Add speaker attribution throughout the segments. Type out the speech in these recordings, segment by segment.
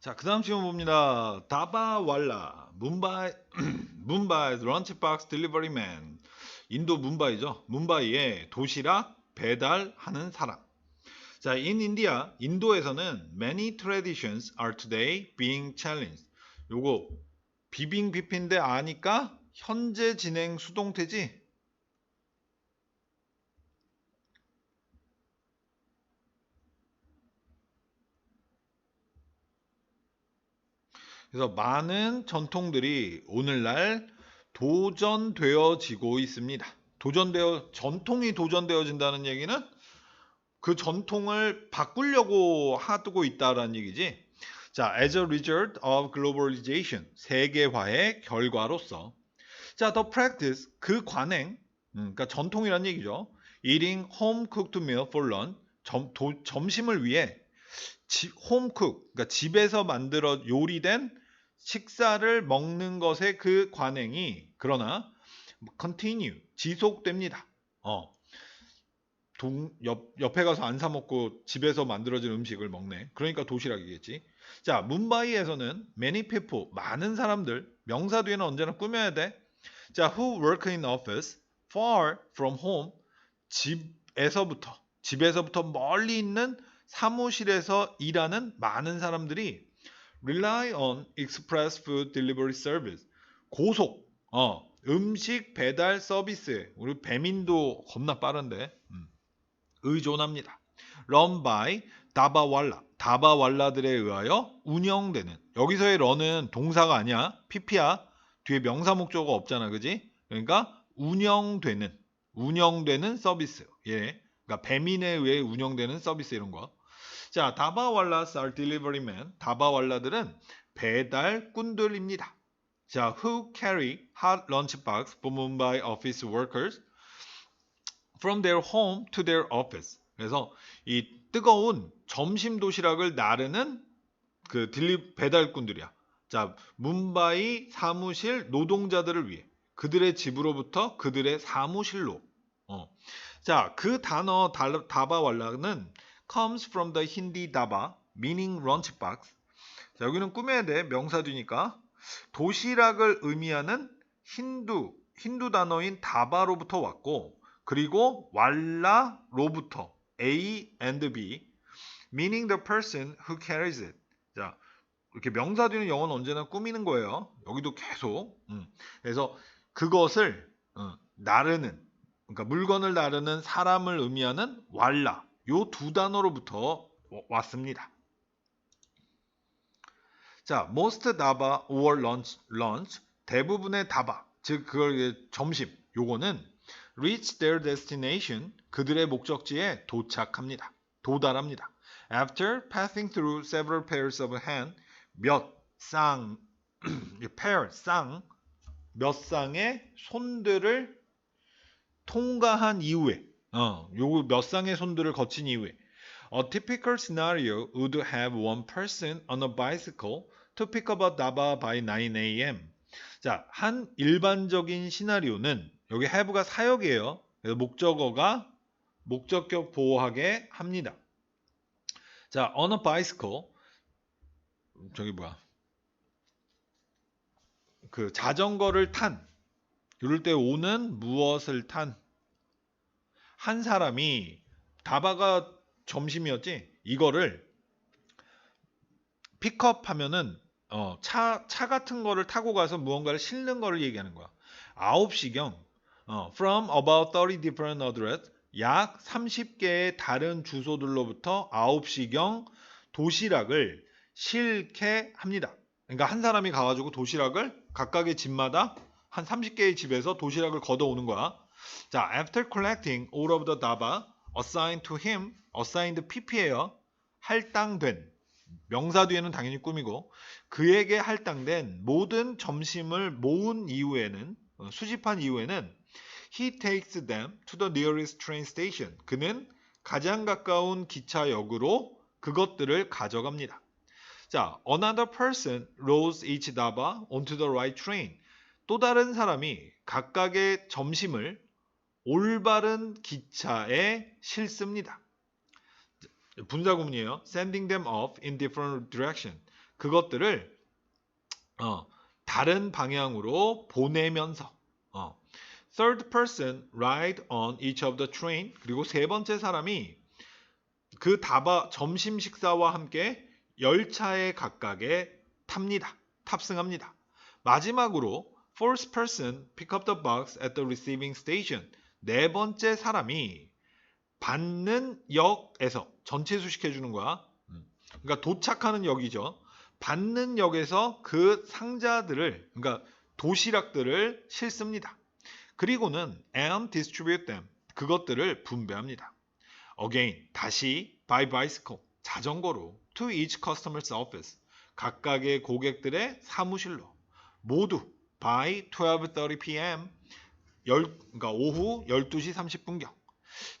Speaker 1: 자, 그 다음 질문 봅니다. 다바왈라, 문바이, 문바이 런치박스 딜리버리맨. 인도 문바이죠. 문바이에 도시락 배달하는 사람. 자, in India, 인도에서는 many traditions are today being challenged. 요거 비빙 비핀데 아니까 현재 진행 수동태지? 그래서 많은 전통들이 오늘날 도전되어지고 있습니다. 도전되어 전통이 도전되어진다는 얘기는 그 전통을 바꾸려고 하고 있다라는 얘기지. 자, as a result of globalization, 세계화의 결과로서. 자, the practice, 그 관행, 음, 그러니까 전통이란 얘기죠. eating home cooked meal for lunch, 점, 도, 점심을 위해 cook, 그러니까 집에서 만들어 요리된 식사를 먹는 것의 그 관행이 그러나 continue, 지속됩니다. 어. 동, 옆, 옆에 가서 안 사 먹고 집에서 만들어진 음식을 먹네. 그러니까 도시락이겠지. 자, 문바이에서는 many people, 많은 사람들, 명사 뒤에는 언제나 꾸며야 돼. 자, who work in office far from home, 집에서부터, 집에서부터 멀리 있는 사무실에서 일하는 많은 사람들이 rely on express food delivery service, 고속, 어, 음식 배달 서비스에 우리 배민도 겁나 빠른데 음, 의존합니다. run by 다바왈라, 다바왈라들에 의하여 운영되는 여기서의 run은 동사가 아니야, pp야. 뒤에 명사 목적어가 없잖아, 그지? 그러니까 운영되는, 운영되는 서비스. 예, 그러니까 배민에 의해 운영되는 서비스 이런 거. 자, 다바왈라스 are deliverymen. 다바왈라들은 배달꾼들입니다. 자, who carry hot lunchbox for Mumbai office workers from their home to their office. 그래서 이 뜨거운 점심 도시락을 나르는 그 딜리 배달꾼들이야. 자, 문바이 사무실 노동자들을 위해 그들의 집으로부터 그들의 사무실로. 어. 자, 그 단어 달- 다바왈라는 comes from the Hindi daba, meaning lunchbox. 자, 여기는 꾸며야 돼. 명사 뒤니까. 도시락을 의미하는 힌두, 힌두 단어인 다바로부터 왔고, 그리고 왈라로부터 A and B, meaning the person who carries it. 자, 이렇게 명사 뒤는 영어는 언제나 꾸미는 거예요. 여기도 계속. 음. 그래서 그것을 어, 나르는, 그러니까 물건을 나르는 사람을 의미하는 왈라. 요 두 단어로부터 와- 왔습니다. 자, most 다바 or lunch, lunch 대부분의 다바, 즉 그걸 점심. 요거는 reach their destination 그들의 목적지에 도착합니다. 도달합니다. After passing through several pairs of hand, 몇 쌍, pair 쌍, 몇 쌍의 손들을 통과한 이후에, 어, 요거 몇 쌍의 손들을 거친 이후에, A typical scenario would have one person on a bicycle to pick up a daba by 9 a.m. 자, 한 일반적인 시나리오는 여기 have가 사역이에요. 그래서 목적어가 목적격 보호하게 합니다. 자, on a bicycle 저기 뭐야? 그 자전거를 탄 이럴 때 오는 무엇을 탄 한 사람이 다바가 점심이었지 이거를 픽업하면은 어, 차, 차 같은 거를 타고 가서 무언가를 실는 거를 얘기하는 거야. 9시경 어, from about 30 different address 약 30개의 다른 주소들로부터 9시경 도시락을 실게 합니다. 그러니까 한 사람이 가가지고 도시락을 각각의 집마다 한 30개의 집에서 도시락을 걷어오는 거야. 자, after collecting all of the daba assigned to him, assigned pp예요. 할당된 명사 뒤에는 당연히 꾸미고 그에게 할당된 모든 점심을 모은 이후에는 어, 수집한 이후에는 he takes them to the nearest train station. 그는 가장 가까운 기차역으로 그것들을 가져갑니다. 자, another person rolls each daba onto the right train. 또 다른 사람이 각각의 점심을 올바른 기차에 실습니다. 분사 구문이에요. sending them off in different direction. 그것들을 어, 다른 방향으로 보내면서 어, third person ride on each of the train 그리고 세 번째 사람이 그 다바 점심 식사와 함께 열차에 각각에 탑니다. 탑승합니다. 마지막으로 fourth person pick up the box at the receiving station 네 번째 사람이 받는 역에서 전체 수식해 주는 거야. 음. 그러니까 도착하는 역이죠. 받는 역에서 그 상자들을 그러니까 도시락들을 실습니다. 그리고는 and distribute them 그것들을 분배합니다. Again 다시 by bicycle 자전거로 to each customer's office 각각의 고객들의 사무실로 모두 by 12:30 p.m. 열, 그러니까 오후 12시 30분경.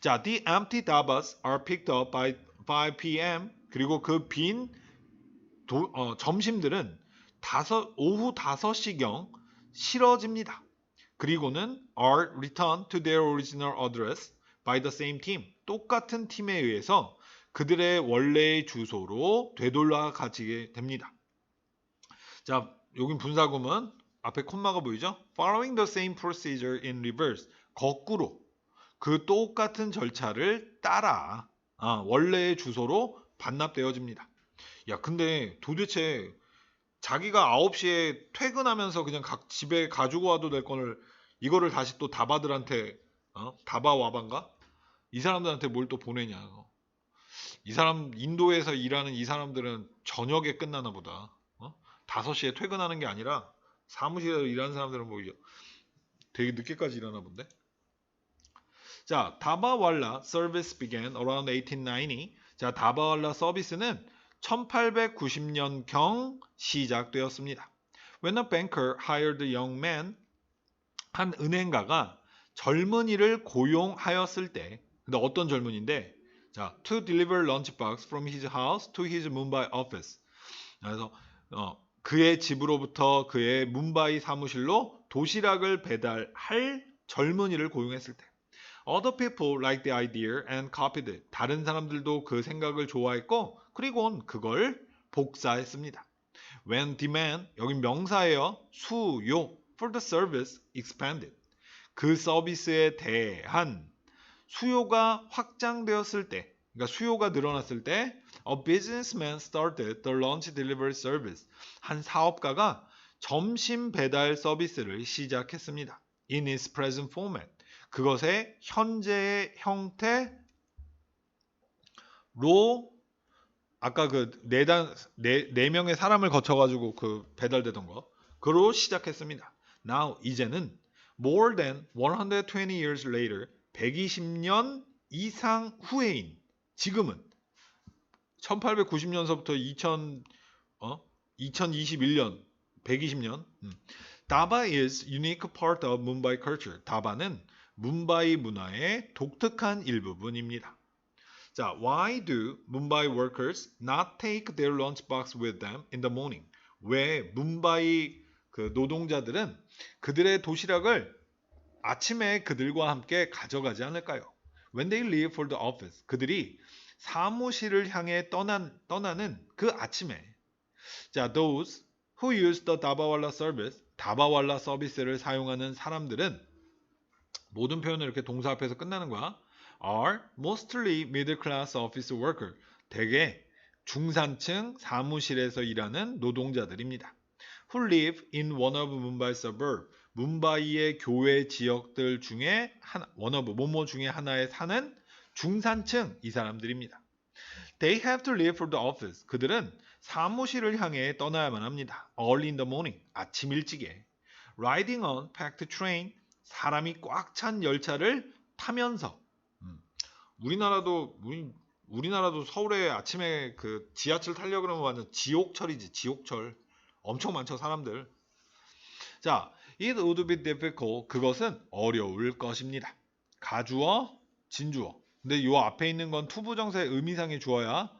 Speaker 1: 자, the empty dabas are picked up by 5 p.m. 그리고 그 빈 어, 점심들은 다섯, 오후 5시경 실어집니다. 그리고는 are returned to their original address by the same team. 똑같은 팀에 의해서 그들의 원래의 주소로 되돌아 가지게 됩니다. 자, 여긴 분사구문 앞에 콤마가 보이죠? Following the same procedure in reverse. 거꾸로 그 똑같은 절차를 따라 아, 원래의 주소로 반납되어집니다. 야, 근데 도대체 자기가 9시에 퇴근하면서 그냥 각 집에 가지고 와도 될 거를 이거를 다시 또 다바들한테 어? 다바 와반가? 이 사람들한테 뭘 또 보내냐? 이 사람 인도에서 일하는 이 사람들은 저녁에 끝나나 보다. 어? 5시에 퇴근하는 게 아니라 사무실에서 일하는 사람들은 뭐 되게 늦게까지 일하나 본데. 자, 다바왈라 서비스 began around 1890. 자, 다바왈라 서비스는 1890년경 시작되었습니다. When a banker hired a young man, 한 은행가가 젊은이를 고용하였을 때, 근데 어떤 젊은인데, 자, to deliver lunchbox from his house to his Mumbai office. 그래서 어, 그의 집으로부터 그의 뭄바이 사무실로 도시락을 배달할 젊은이를 고용했을 때. Other people liked the idea and copied it. 다른 사람들도 그 생각을 좋아했고, 그리고는 그걸 복사했습니다. When demand, 여긴 명사예요. 수요 for the service expanded. 그 서비스에 대한 수요가 확장되었을 때, 그러니까 수요가 늘어났을 때, a businessman started the lunch delivery service. 한 사업가가 점심 배달 서비스를 시작했습니다. In its present format. 그것의 현재의 형태로 아까 그 네단 네, 네 명의 사람을 거쳐 가지고 그 배달되던 거 그로 시작했습니다. Now 이제는 more than 120 years later 120년 이상 후에인 지금은 1890년서부터 2000 어? 2021년 120년 음. 다바 is unique part of Mumbai culture. 다바는 뭄바이 문화의 독특한 일부분입니다. 자, why do Mumbai workers not take their lunchbox with them in the morning? 왜 뭄바이 그 노동자들은 그들의 도시락을 아침에 그들과 함께 가져가지 않을까요? When they leave for the office, 그들이 사무실을 향해 떠난, 떠나는 그 아침에 자, those who use the 다바왈라 service, 다바왈라 서비스를 사용하는 사람들은 모든 표현을 이렇게 동사 앞에서 끝나는 거야. are mostly middle class office worker. 대개 중산층 사무실에서 일하는 노동자들입니다. who live in one of Mumbai suburb. 뭄바이의 교외 지역들 중에 하나, of 뭐뭐 중에 하나에 사는 중산층 이 사람들입니다. They have to leave for the office. 그들은 사무실을 향해 떠나야만 합니다. Early in the morning. 아침 일찍에. Riding on packed train. 사람이 꽉 찬 열차를 타면서 음, 우리나라도 우리, 우리나라도 서울에 아침에 그 지하철 타려고 그러면 완전 지옥철이지 지옥철 엄청 많죠 사람들 자 it would be difficult 그것은 어려울 것입니다 가주어 진주어 근데 요 앞에 있는 건 투부정사의 의미상의 주어야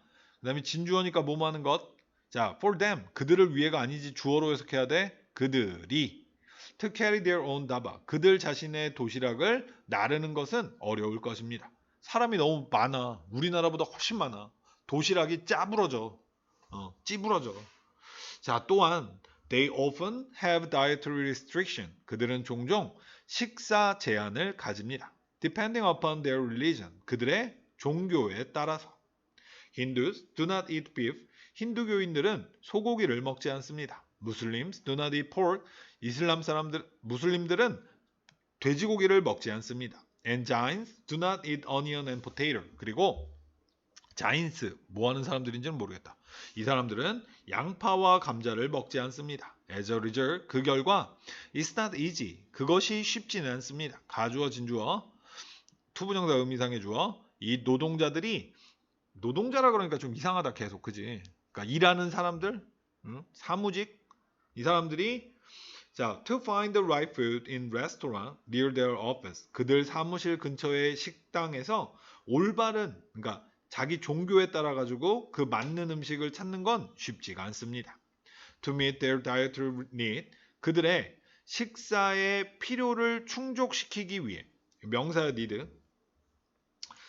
Speaker 1: 그 다음에 진주어니까 뭐뭐 하는 것 자 for them 그들을 위해가 아니지 주어로 해석해야 돼 그들이 to carry their own daba. 그들 자신의 도시락을 나르는 것은 어려울 것입니다. 사람이 너무 많아. 우리나라보다 훨씬 많아. 도시락이 짜부러져. 어, 찌부러져. 자, 또한 they often have dietary restriction. 그들은 종종 식사 제한을 가집니다. depending upon their religion. 그들의 종교에 따라서. Hindus do not eat beef. 힌두교인들은 소고기를 먹지 않습니다. Muslims do not eat pork. 이슬람 사람들 무슬림들은 돼지고기를 먹지 않습니다. And Jains do not eat onion and potato. 그리고 자인스 뭐 하는 사람들인지는 모르겠다. 이 사람들은 양파와 감자를 먹지 않습니다. As a result, 그 결과 it's not easy. 그것이 쉽지는 않습니다. 가주어 진주어 투부정사 의미상의 주어 이 노동자들이 노동자라 그러니까 좀 이상하다 계속 그지? 그러니까 일하는 사람들 응? 사무직 이 사람들이 자, to find the right food in restaurant near their office. 그들 사무실 근처의 식당에서 올바른 그러니까 자기 종교에 따라 가지고 그 맞는 음식을 찾는 건 쉽지가 않습니다. To meet their dietary need. 그들의 식사의 필요를 충족시키기 위해 명사 need.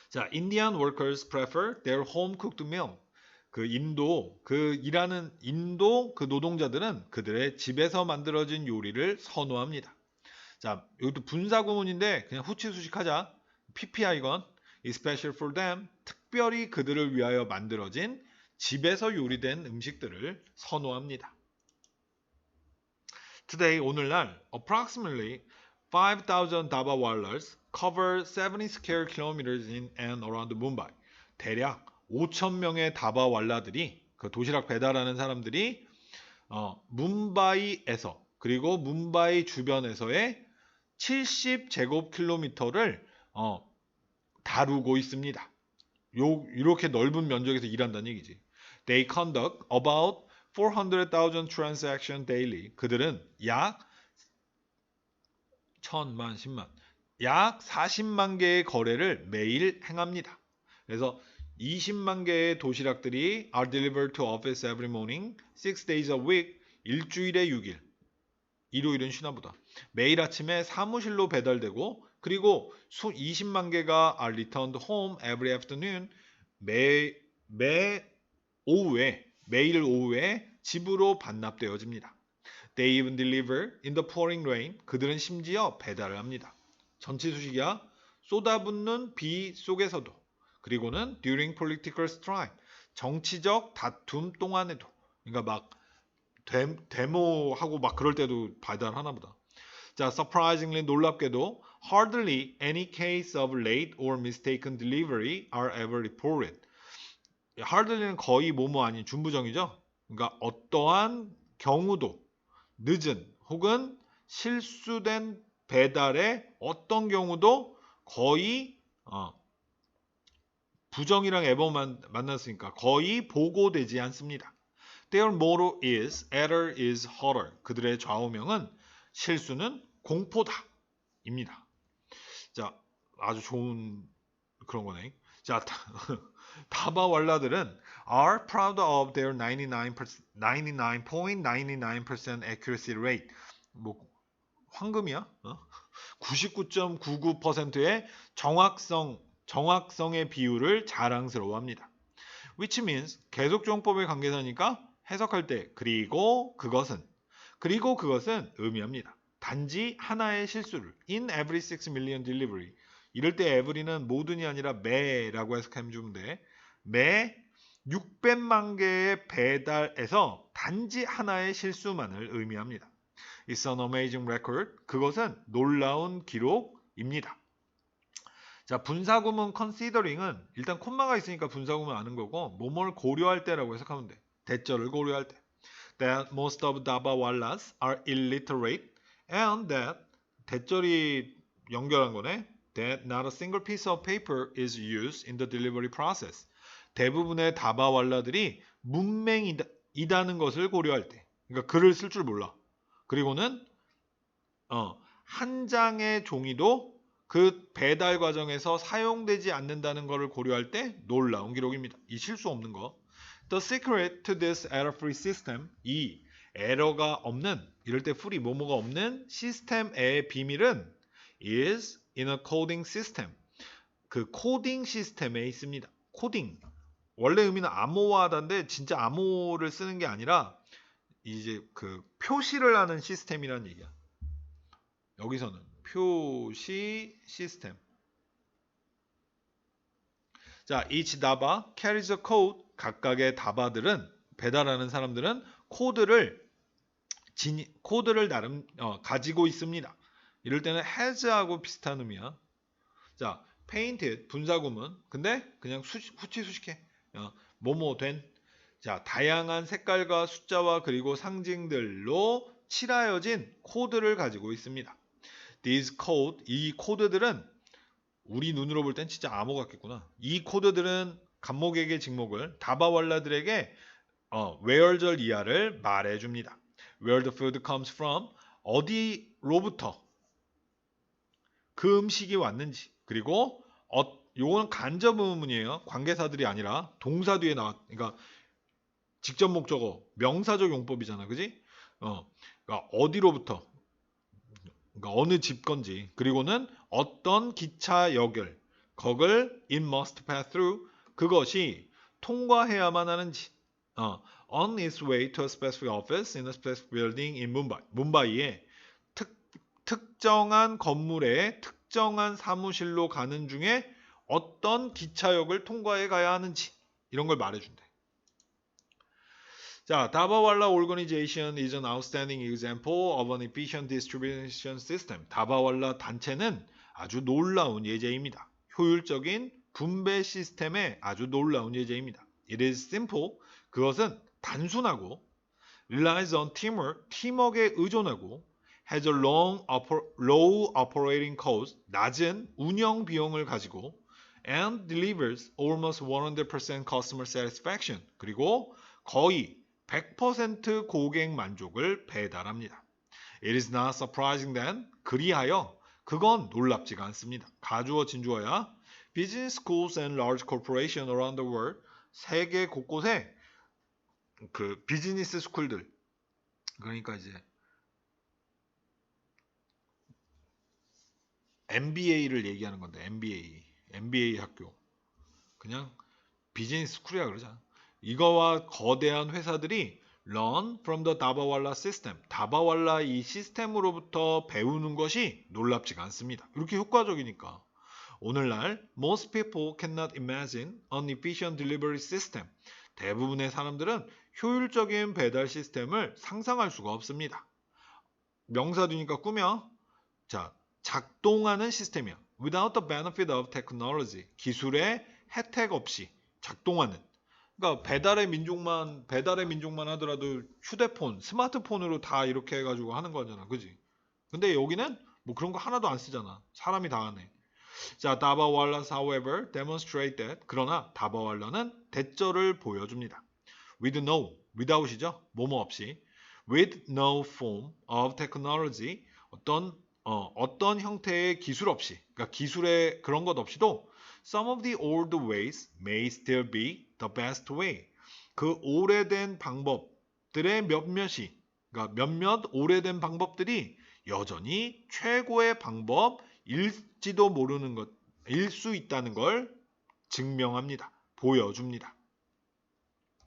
Speaker 1: 자, Indian workers prefer their home cooked meal. 그 인도 그 일하는 인도 그 노동자들은 그들의 집에서 만들어진 요리를 선호합니다. 자, 이것도 분사 구문인데 그냥 후치수식하자. PPI건 especially for them 특별히 그들을 위하여 만들어진 집에서 요리된 음식들을 선호합니다. Today 오늘날 approximately 5,000 Dabawallas cover 70 square kilometers in and around Mumbai. 대략 5천 명의 다바왈라들이 그 도시락 배달하는 사람들이 어, 뭄바이에서 그리고 뭄바이 주변에서의 70 제곱킬로미터를 어, 다루고 있습니다. 요 이렇게 넓은 면적에서 일한다는 얘기지. They conduct about 400,000 transactions daily. 그들은 약 천만, 십만, 약 40만 개의 거래를 매일 행합니다. 그래서 20만 개의 도시락들이 are delivered to office every morning, 6 days a week, 일주일에 6일. 일요일은 쉬나 보다. 매일 아침에 사무실로 배달되고 그리고 수 20만 개가 are returned home every afternoon. 매, 매 오후에 매일 오후에 집으로 반납되어집니다. They even deliver in the pouring rain. 그들은 심지어 배달을 합니다. 전치 수식이야. 쏟아붓는 비 속에서도. 그리고는 during political strife. 정치적 다툼 동안에도. 그러니까 막 데, 데모하고 막 그럴 때도 배달하나 보다. 자, surprisingly 놀랍게도 hardly any case of late or mistaken delivery are ever reported. hardly는 거의 뭐뭐 아닌 준부정이죠. 그러니까 어떠한 경우도 늦은 혹은 실수된 배달의 어떤 경우도 거의 어, 부정이랑 에버만 만났으니까 거의 보고되지 않습니다. Their motto is error is horror. 그들의 좌우명은 실수는 공포다. 입니다. 자, 아주 좋은 그런 거네. 자, 다바왈라들은 are proud of their 99.99% accuracy rate. 뭐 황금이야? 어? 99.99%의 정확성 정확성의 비율을 자랑스러워합니다. which means 계속종법의 관계사니까 해석할 때 그리고 그것은 그리고 그것은 의미합니다. 단지 하나의 실수를 in every 6 million delivery 이럴 때 every는 모든이 아니라 매라고 해석하면 돼. 매 600만 개의 배달에서 단지 하나의 실수만을 의미합니다. It's an amazing record. 그것은 놀라운 기록입니다. 자, 분사구문 considering은 일단 콤마가 있으니까 분사구문 아는 거고 뭐뭘 고려할 때라고 해석하면 돼. 대절을 고려할 때. That most of Dabawallas are illiterate and that 대절이 연결한 거네. That not a single piece of paper is used in the delivery process. 대부분의 다바왈라들이 문맹이다는 것을 고려할 때. 그러니까 글을 쓸 줄 몰라. 그리고는 어, 한 장의 종이도 그 배달 과정에서 사용되지 않는다는 것을 고려할 때 놀라운 기록입니다. 이 실수 없는 거. The secret to this error-free system, 이 에러가 없는, 이럴 때 free 뭐뭐가 없는 시스템의 비밀은 is in a coding system. 그 코딩 시스템에 있습니다. 코딩. 원래 의미는 암호화하다인데 진짜 암호를 쓰는 게 아니라 이제 그 표시를 하는 시스템이란 얘기야. 여기서는 표시 시스템. 자, each 다바 carries a code. 각각의 다바들은 배달하는 사람들은 코드를 진, 코드를 나름 어, 가지고 있습니다. 이럴 때는 has하고 비슷한 의미야. 자, painted 분사구문. 근데 그냥 수, 후치 수식해. 어, 뭐뭐 된. 자, 다양한 색깔과 숫자와 그리고 상징들로 칠하여진 코드를 가지고 있습니다. These code, 이 코드들은 우리 눈으로 볼 땐 진짜 암호 같겠구나. 이 코드들은 간목에게 직목을 다바왈라들에게 어, where절 이하를 말해줍니다. Where the food comes from, 어디로부터 그 음식이 왔는지 그리고 어, 요거는 간접 의문이에요. 관계사들이 아니라 동사 뒤에 나왔. 그러니까 직접 목적어 명사적 용법이잖아, 그지? 어, 그러니까 어디로부터, 그러니까 어느 집 건지, 그리고는 어떤 기차 역을, 거를 it must pass through 그것이 통과해야만 하는지. 어, on its way to a specific office in a specific building in Mumbai. 뭄바이에 특, 특정한 건물의 특정한 사무실로 가는 중에 어떤 기차역을 통과해 가야 하는지 이런 걸 말해준대. 자, 다바왈라 organization is an outstanding example of an efficient distribution system. 다바왈라 단체는 아주 놀라운 예제입니다. 효율적인 분배 시스템의 아주 놀라운 예제입니다. It is simple. 그것은 단순하고 relies on teamwork. 팀워크에 의존하고 has a long low operating cost. 낮은 운영 비용을 가지고 and delivers almost 100% customer satisfaction. 그리고 거의 100% 고객 만족을 배달합니다. It is not surprising then 그리하여 그건 놀랍지가 않습니다. 가주어 진주어야 business schools and large corporations around the world 세계 곳곳에 그 비즈니스 스쿨들 그러니까 이제 MBA를 얘기하는 건데 MBA MBA 학교 그냥 비즈니스 스쿨이야 그러잖아. 이거와 거대한 회사들이 learn from the 다바왈라 시스템. 다바왈라 이 시스템으로부터 배우는 것이 놀랍지가 않습니다. 이렇게 효과적이니까. 오늘날 most people cannot imagine an efficient delivery system. 대부분의 사람들은 효율적인 배달 시스템을 상상할 수가 없습니다. 명사두니까 꾸며. 자, 작동하는 시스템이야. Without the benefit of technology. 기술의 혜택 없이 작동하는. 그러니까 배달의 민족만 배달의 민족만 하더라도 휴대폰, 스마트폰으로 다 이렇게 해가지고 하는 거잖아, 그지? 근데 여기는 뭐 그런 거 하나도 안 쓰잖아. 사람이 다 하네. 자, 다바왈라's however demonstrate that 그러나 다바왈라는 대절을 보여줍니다. With no, without이죠. 뭐뭐 없이. With no form of technology 어떤 어, 어떤 형태의 기술 없이, 그러니까 기술의 그런 것 없이도 some of the old ways may still be the best way. 그 오래된 방법들의 몇몇이, 그러니까 몇몇 오래된 방법들이 여전히 최고의 방법일지도 모르는 것, 일 수 있다는 걸 증명합니다. 보여줍니다.